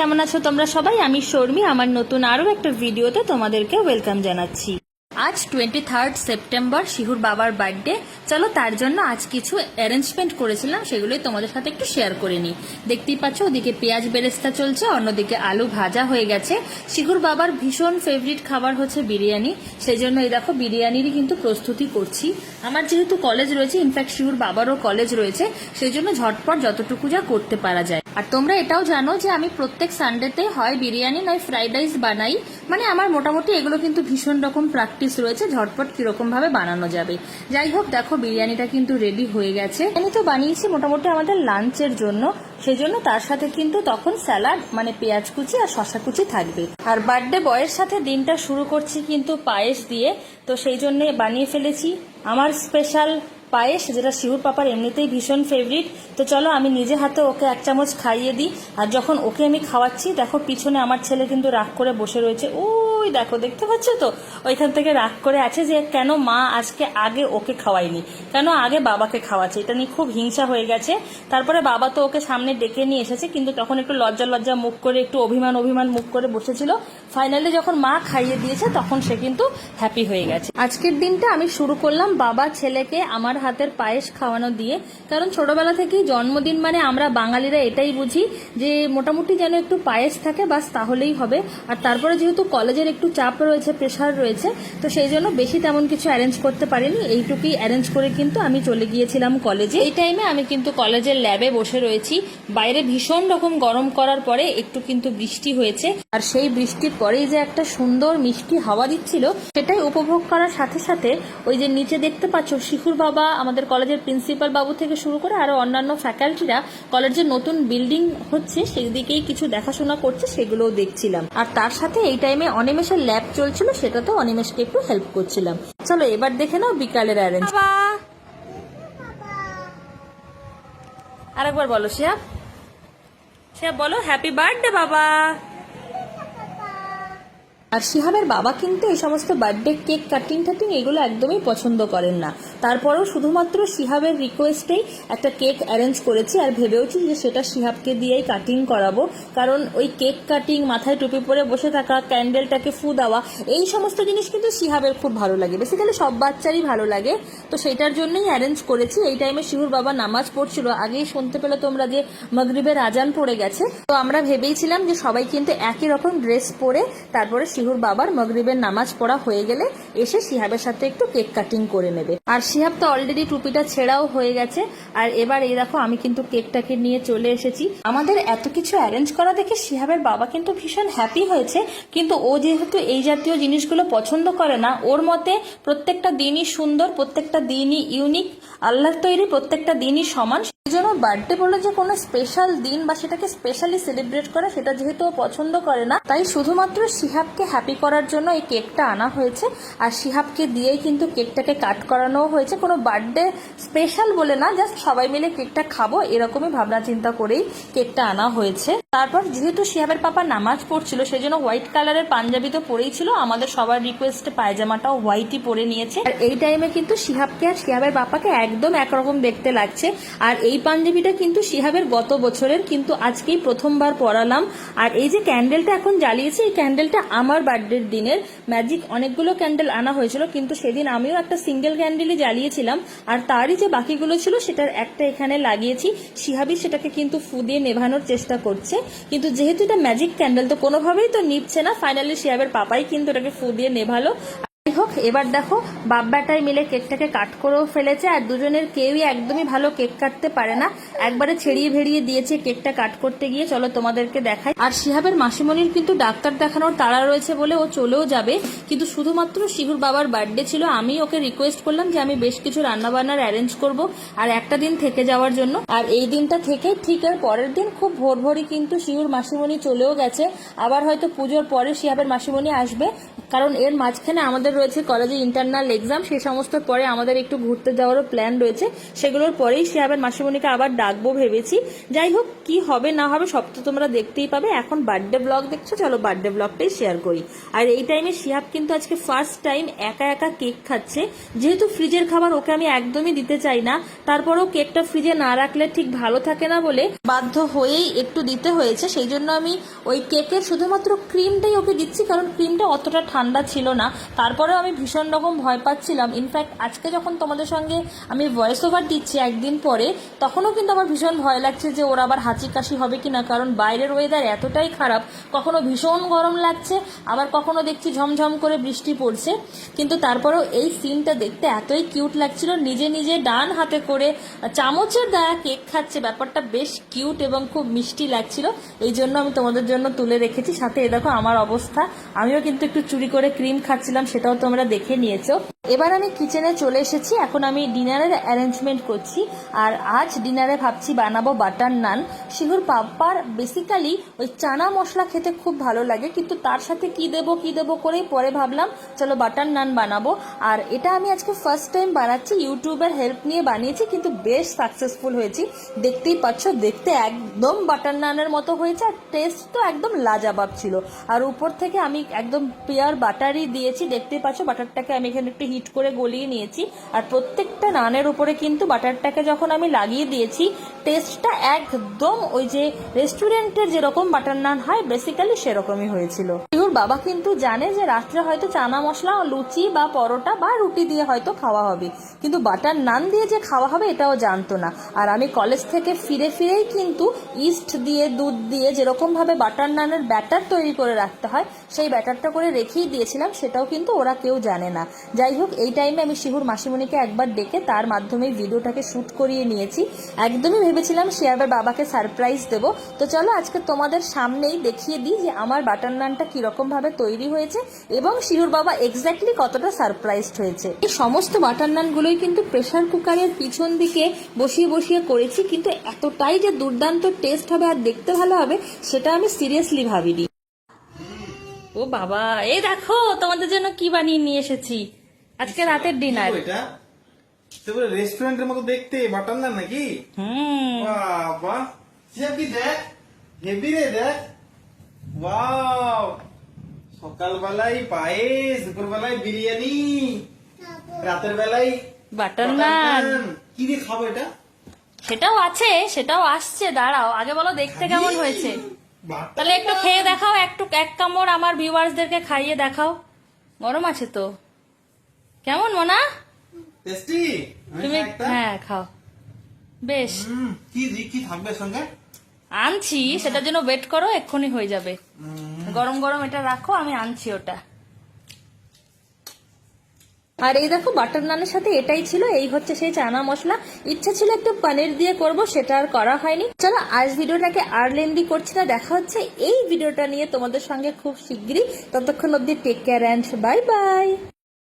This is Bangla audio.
কেমন আছো তোমরা সবাই? আমি শর্মি, আমার নতুন আরও একটা ভিডিওতে তোমাদেরকে ওয়েলকাম জানাচ্ছি। আজ টোয়েন্টি থার্ড সেপ্টেম্বর শিহুর বাবার বার্থডে চলো তার জন্য আজ কিছু অ্যারেঞ্জমেন্ট করেছিলাম, সেগুলোই তোমাদের সাথে একটু শেয়ার করে নিই। দেখতেই পাচ্ছ, ওদিকে পেঁয়াজ বেরেস্তা চলছে, অন্যদিকে আলু ভাজা হয়ে গেছে। শিহুর বাবার ভীষণ ফেভারিট খাবার হচ্ছে বিরিয়ানি। সেই জন্য এই দেখো, বিরিয়ানিরই কিন্তু প্রস্তুতি করছি। আমার যেহেতু কলেজ রয়েছে ইনফ্যাক্ট শিহুর বাবারও কলেজ রয়েছে সেই জন্য ঝটপট যতটুকু যা করতে পারা যায়। আর তোমরা এটাও জানো যে আমি প্রত্যেক সানডেতে হয় বিরিয়ানি, নয় ফ্রাইড রাইস বানাই। মানে আমার মোটামুটি এগুলো কিন্তু ভীষণ রকম প্র্যাকটিস রয়েছে, ঝটপট কীরকম ভাবে বানানো যাবে। যাই হোক, দেখো বিরিয়ানিটা কিন্তু রেডি হয়ে গেছে। আমি তো বানিয়েছি মোটামুটি আমাদের লাঞ্চের জন্য। সেই জন্য তার সাথে কিন্তু তখন স্যালাড মানে পেঁয়াজ কুচি আর শশা কুচি থাকবে। আর বার্থডে বয়ের সাথে দিনটা শুরু করছি কিন্তু পায়েস দিয়ে। তো সেই জন্য বানিয়ে ফেলেছি। আমার স্পেশাল পায়েস যেটা শিহুর পাপার এমনিতেই ভীষণ ফেভারিট তো চলো আমি নিজে হাতে ওকে এক চামচ খাইয়ে দিই। আর যখন ওকে আমি খাওয়াচ্ছি, দেখো পিছনে আমার ছেলে কিন্তু রাগ করে বসে রয়েছে। ওই দেখো, দেখতে পাচ্ছ তো? ওইখান থেকে রাগ করে আছে যে, কেন মা আজকে আগে ওকে খাওয়ায়নি? কেন আগে বাবাকে খাওয়াচ্ছে? এটা নিয়ে খুব হিংসা হয়ে গেছে। তারপরে বাবা তো ওকে সামনে ডেকে নিয়ে এসেছে, কিন্তু তখন একটু লজ্জা লজ্জা মুখ করে, একটু অভিমান অভিমান মুখ করে বসেছিল। ফাইনালি যখন মা খাইয়ে দিয়েছে, তখন সে কিন্তু হ্যাপি হয়ে গেছে। আজকের দিনটা আমি শুরু করলাম বাবা, ছেলেকে, আমার হাতের পায়েস খাওয়ানো দিয়ে। কারণ ছোটবেলা থেকেই জন্মদিন মানে আমরা বাঙালিরা এটাই বুঝি যে মোটামুটি যেন একটু পায়েস থাকে, বাস তাহলেই হবে। আর তারপরে যেহেতু কলেজের একটু চাপ রয়েছে প্রেশার রয়েছে, তো সেই জন্য বেশি তেমন কিছু অ্যারেঞ্জ করতে পারিনি। এইটুকুই অ্যারেঞ্জ করে কিন্তু আমি চলে গিয়েছিলাম কলেজে। এই টাইমে আমি কিন্তু কলেজের ল্যাবে বসে রয়েছি। বাইরে ভীষণ রকম গরম করার পরে একটু কিন্তু বৃষ্টি হয়েছে। আর সেই বৃষ্টির পরেই যে একটা সুন্দর মিষ্টি হাওয়া দিচ্ছিল, সেটাই উপভোগ করার সাথে সাথে ওই যে নিচে দেখতে পাচ্ছ শিখুর বাবা আমাদের কলেজের প্রিন্সিপাল বাবু থেকে শুরু করে আরও অন্যান্য ফ্যাকাল্টিরা কলেজের নতুন বিল্ডিং হচ্ছে সেদিকেই কিছু দেখাশোনা করছে, সেগুলোও দেখছিলাম। আর তার সাথে এই টাইমে অনিমেষের ল্যাব চলছিল, সেটাতেও অনিমেষকে একটু হেল্প করছিলাম। চলো এবার দেখে নাও বিকালের অ্যারেঞ্জ আরেকবার বলো শিয়া শিয়া বলো হ্যাপি বার্থডে বাবা! আর শিহাবের বাবা কিন্তু এই সমস্ত বার্থডে কেক কাটিং টাটিং এগুলো একদমই পছন্দ করেন না। তারপরেও শুধুমাত্র শিহাবের রিকোয়েস্টেই একটা কেক অ্যারেঞ্জ করেছি আর ভেবেওছি যে সেটা শিহাবকে দিয়েই কাটিং করাবো। কারণ ওই কেক কাটিং মাথায় টুপি পরে বসে থাকা ক্যান্ডেলটাকে ফু দেওয়া, এই সমস্ত জিনিস কিন্তু শিহাবের খুব ভালো লাগে। বেসিক্যালি সব বাচ্চারই ভালো লাগে। তো সেটার জন্যই অ্যারেঞ্জ করেছি। এই টাইমে শিহুর বাবা নামাজ পড়ছিল। আগেই শুনতে পেলে তোমরা যে মগরিবের আজান পড়ে গেছে। তো আমরা ভেবেইছিলাম যে সবাই কিন্তু একই রকম ড্রেস পরে তারপরে শিহুর বাবার মগরিবের নামাজ পড়া হয়ে গেলে এসে শিহাবের সাথে একটু কেক কাটিং করে নেবে। আর শিহাব তো অলরেডি টুপিটা ছেঁড়াও হয়ে গেছে। আর এবার এই দেখো, আমি কিন্তু কেকটাকে নিয়ে চলে এসেছি। আমাদের এত কিছু অ্যারেঞ্জ করা দেখে শিহাবের বাবা কিন্তু ভীষণ হ্যাপি হয়েছে। কিন্তু ও যেহেতু এই জাতীয় জিনিসগুলো পছন্দ করে না, ওর মতে প্রত্যেকটা দিনই সুন্দর, প্রত্যেকটা দিনই ইউনিক আল্লাহর তৈরি প্রত্যেকটা দিনই সমান। জন্য বার্থডে বলে যে কোনো স্পেশাল দিন বা সেটাকে স্পেশালি সেলিব্রেট করা, সেটা যেহেতু পছন্দ করে না, তাই শুধুমাত্র শিহাবকে হ্যাপি করার জন্য এই কেকটা আনা হয়েছে। আর শিহাবকে দিয়েই কিন্তু কেকটাকে কাট করানোও হয়েছে। কোনো বার্থডে স্পেশাল বলে না জাস্ট সবাই মিলে কেকটা খাব, এরকমই ভাবনা চিন্তা করেই কেকটা আনা হয়েছে। তারপর যেহেতু শিহাবের পাপা নামাজ পড়ছিল সেই জন্য হোয়াইট কালারের পাঞ্জাবি তো পরেই ছিল। আমাদের সবার রিকোয়েস্টে পায়জামাটাও হোয়াইটই পরে নিয়েছে। আর এই টাইমে কিন্তু শিহাবকে আর শিহাবের পাপাকে একদম একরকম দেখতে লাগছে। আর এই পাঞ্জাবিটা কিন্তু শিহাবের গত বছরের, কিন্তু আজকেই প্রথমবার পরালাম। আর এই যে ক্যান্ডেলটা এখন জ্বালিয়েছি, এই ক্যান্ডেলটা আমার বার্থডের দিনের। ম্যাজিক অনেকগুলো ক্যান্ডেল আনা হয়েছিল, কিন্তু সেদিন আমিও একটা সিঙ্গেল ক্যান্ডেলই জ্বালিয়েছিলাম। আর তারই যে বাকিগুলো ছিল, সেটার একটা এখানে লাগিয়েছি। শিহাবি সেটাকে কিন্তু ফু দিয়ে নেভানোর চেষ্টা করছে। কিন্তু যেহেতু এটা ম্যাজিক ক্যান্ডেল তো কোনোভাবেই তো নিচ্ছে না। ফাইনালি শিয়াবের পাপাই কিন্তু এটাকে ফু দিয়ে নেভালো। এবার দেখো, বাপ বেটাই মিলে কেকটাকে কাট করেও ফেলেছে, আর দুজনের কেউই একদমই ভালো কেক কাটতে পারে না। একবারে ছেড়িয়ে ভেড়িয়ে দিয়েছে কেকটা কাট করতে গিয়ে, চলো তোমাদেরকে দেখাই। আর শিহাবের মাসিমণির কিন্তু ডাক্তার দেখানোর তাড়া রয়েছে বলে ও চলেও যাবে, কিন্তু শুধুমাত্র শিহুর বাবার বার্থডে ছিল, আমি ওকে রিকোয়েস্ট করলাম যে আমি বেশ কিছু রান্নাবান্নার অ্যারেঞ্জ করব, আর একটা দিন থেকে যাওয়ার জন্য। আর এই দিনটা থেকে ঠিক এর পরের দিন খুব ভোর ভোরই কিন্তু শিহুর মাসিমণি চলেও গেছে, আবার হয়তো পুজোর পরে শিহাবের মাসিমণি আসবে কারণ এর মাঝখানে আমাদের রয়েছে কলেজে ইন্টারনাল এক্সাম সেই সমস্ত পরে আমাদের একটু ঘুরতে যাওয়ারও প্ল্যান রয়েছে। সেগুলোর পরেই সে আবার মাসিমণিকে আবার ডাকবো ভেবেছি। যাই হোক, কি হবে না হবে সব তো তোমরা দেখতেই পাবে। এখন বার্থডে ব্লগ দেখছ, চলো বার্থডে ব্লগটাই শেয়ার করি। আর এই টাইমে শিহাব কিন্তু আজকে ফার্স্ট টাইম একা একা কেক খাচ্ছে। যেহেতু ফ্রিজের খাবার ওকে আমি একদমই দিতে চাই না, তারপরেও কেকটা ফ্রিজে না রাখলে ঠিক ভালো থাকে না বলে বাধ্য হয়েই একটু দিতে হয়েছে, সেই জন্য আমি ওই কেকের শুধুমাত্র ক্রিমটাই ওকে দিচ্ছি, কারণ ক্রিমটা অতটা ঠান্ডা ছিল না। তারপরেও আমি ভীষণ রকম ভয় পাচ্ছিলাম। ইনফ্যাক্ট আজকে যখন তোমাদের সঙ্গে আমি ভয়েস ওভার দিচ্ছি একদিন পরে, তখনও কিন্তু আমার ভীষণ ভয় লাগছে যে ওর আবার হাঁচি কাশি হবে কি না কারণ বাইরের ওয়েদার এতটাই খারাপ, কখনো ভীষণ গরম লাগছে, আবার কখনো দেখছি ঝমঝম করে বৃষ্টি পড়ছে। কিন্তু তারপরেও এই সিনটা দেখতে এতই কিউট লাগছিল, নিজে নিজে ডান হাতে করে চামচের দ্বারা কেক খাচ্ছে, ব্যাপারটা বেশ কিউট এবং খুব মিষ্টি লাগছিল। এই জন্য আমি তোমাদের জন্য তুলে রেখেছি। সাথে এ দেখো আমার অবস্থা। আমিও কিন্তু একটু চুরি করে ক্রিম খাচ্ছিলাম, সেটাও তোমরা দেখে নিয়েছো। এবার আমি কিচেনে চলে এসেছি। এখন আমি ডিনারের অ্যারেঞ্জমেন্ট করছি। আর আজ ডিনারে ভাবছি বানাবো বাটার নান। শিহুর পাপ্পার বেসিক্যালি ওই চানা মশলা খেতে খুব ভালো লাগে, কিন্তু তার সাথে কি দেব কি দেব করেই পরে ভাবলাম, চলো বাটার নান বানাবো। আর এটা আমি আজকে ফার্স্ট টাইম বানাচ্ছি, ইউটিউবের হেল্প নিয়ে বানিয়েছি, কিন্তু বেশ সাকসেসফুল হয়েছি। দেখতেই পাচ্ছ, দেখতে একদম বাটার নানের মতো হয়েছে আর টেস্ট তো একদম লাজাবাব ছিল। আর উপর থেকে আমি একদম পেয়ার বাটারই দিয়েছি দেখতে পাচ্ছ বাটারটাকে আমি এখানে একটু হিট করে গলিয়ে নিয়েছি। আর প্রত্যেকটা নানের উপরে কিন্তু বাটারটাকে যখন আমি লাগিয়ে দিয়েছি টেস্টটা একদম ওই যে রেস্টুরেন্টের যেরকম বাটার নান হয় বেসিক্যালি সেরকমই হয়েছিল। শিহুর বাবা কিন্তু জানে যে রাত্রে হয়তো চানা মশলা, লুচি বা পরোটা বা রুটি দিয়ে হয়তো খাওয়া হবে। কিন্তু বাটার নান দিয়ে যে খাওয়া হবে, এটাও জানতো না। আর আমি কলেজ থেকে ফিরে ফিরেই কিন্তু ইস্ট দিয়ে, দুধ দিয়ে যেরকম ভাবে বাটার নানের ব্যাটার তৈরি করে রাখতে হয়, সেই ব্যাটারটা করে রেখেই দিয়েছিলাম, সেটাও কিন্তু ওরা কেউ জানে না। যাই হোক, এই টাইমে আমি শিহুর মাসিমণিকে একবার ডেকে তার মাধ্যমে ভিডিওটাকে শ্যুট করিয়ে নিয়েছি। একদমই ভেবেছিলাম শিয়াবের বাবাকে সারপ্রাইজ দেবো। তো চলো আজকে তোমাদের সামনেই দেখিয়ে দিই যে আমার বাটার নানটা কীরকম ভাবে তৈরি হয়েছে এবং শিহুর বাবা এক্স্যাক্টলি কতটা সারপ্রাইজড হয়েছে। এই সমস্ত বাটার নানগুলোই কিন্তু প্রেশার কুকারের পিছন দিকে বসিয়ে বসিয়ে করেছি কিন্তু এতটাই যে দুর্দান্ত টেস্ট হবে আর দেখতে ভালো হবে সেটা আমি সিরিয়াসলি ভাবিনি। ও বাবা এই দেখো তোমাদের জন্য কি বানিয়ে নিয়ে এসেছি? আজকে রাতের ডিনার রেস্টুরেন্টের মতো দেখতে বাটার না নাকি? হুম। বাবা সে কি দেখ? হেভি রে দেখ। ওয়াও সকালবেলায় পায়েস দুপুরবেলায় বিরিয়ানি রাতের বেলায় বাটার নান। কি দিয়ে খাব এটা? সেটাও আছে সেটাও আসছে দাঁড়াও আগে বলো দেখতে কেমন হয়েছে। তাহলে একটু খেয়ে দেখাও একটু এক কামড় আমার ভিউয়ার্সদেরকে খাইয়ে দেখাও। গরম আছে তো। কেমন মোনা? টেস্টি? তুমি হ্যাঁ খাও। বেশ। কি দি কি থাকবে সঙ্গে? আনছি সেটার জন্য ওয়েট করো এক্ষুনি হয়ে যাবে। গরম গরম এটা রাখো আমি আনছি ওটা। আর এই দেখো বাটার নানের সাথে এটাই ছিল এই হচ্ছে সেই চানা মশলা। ইচ্ছা ছিল একটু পানির দিয়ে করব সেটা আর করা হয়নি। চলো আজ ভিডিওটাকে আর লেন্দি করছি না দেখা হচ্ছে এই ভিডিওটা নিয়ে তোমাদের সঙ্গে খুব শিগগিরই। ততক্ষণ অব্দি take care and bye bye